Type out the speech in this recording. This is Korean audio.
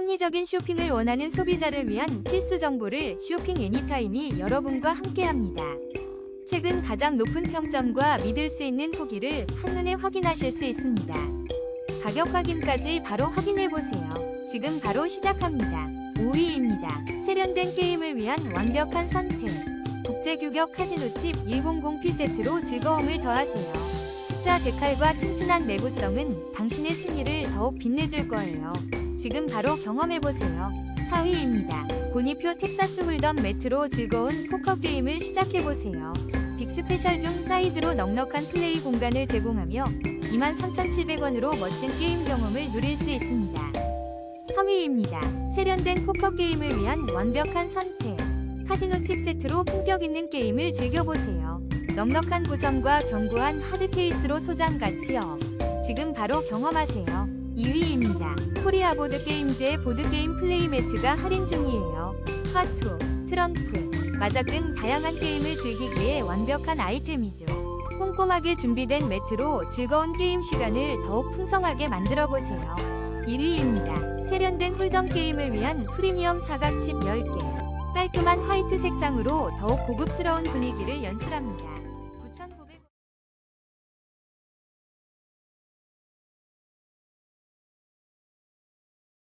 합리적인 쇼핑을 원하는 소비자를 위한 필수 정보를 쇼핑 애니타임이 여러분과 함께합니다. 최근 가장 높은 평점과 믿을 수 있는 후기를 한눈에 확인하실 수 있습니다. 가격 확인까지 바로 확인해 보세요. 지금 바로 시작합니다. 5위입니다. 세련된 게임을 위한 완벽한 선택. 국제 규격 카지노 칩 100P 세트로 즐거움을 더하세요. 숫자 데칼과 튼튼한 내구성은 당신의 승리를 더욱 빛내줄 거예요. 지금 바로 경험해보세요. 4위입니다. 고니표 텍사스 홀덤 매트로 즐거운 포커 게임을 시작해보세요. 빅스페셜 중 사이즈로 넉넉한 플레이 공간을 제공하며 23,700원으로 멋진 게임 경험을 누릴 수 있습니다. 3위입니다. 세련된 포커 게임을 위한 완벽한 선택. 카지노 칩 세트로 품격 있는 게임을 즐겨보세요. 넉넉한 구성과 견고한 하드 케이스로 소장 가치업. 지금 바로 경험하세요. 2위입니다. 코리아 보드 게임즈의 보드게임 플레이 매트가 할인 중이에요. 화투, 트럼프, 마작 등 다양한 게임을 즐기기에 완벽한 아이템이죠. 꼼꼼하게 준비된 매트로 즐거운 게임 시간을 더욱 풍성하게 만들어 보세요. 1위입니다. 세련된 홀덤 게임을 위한 프리미엄 사각칩 10개. 깔끔한 화이트 색상으로 더욱 고급스러운 분위기를 연출합니다.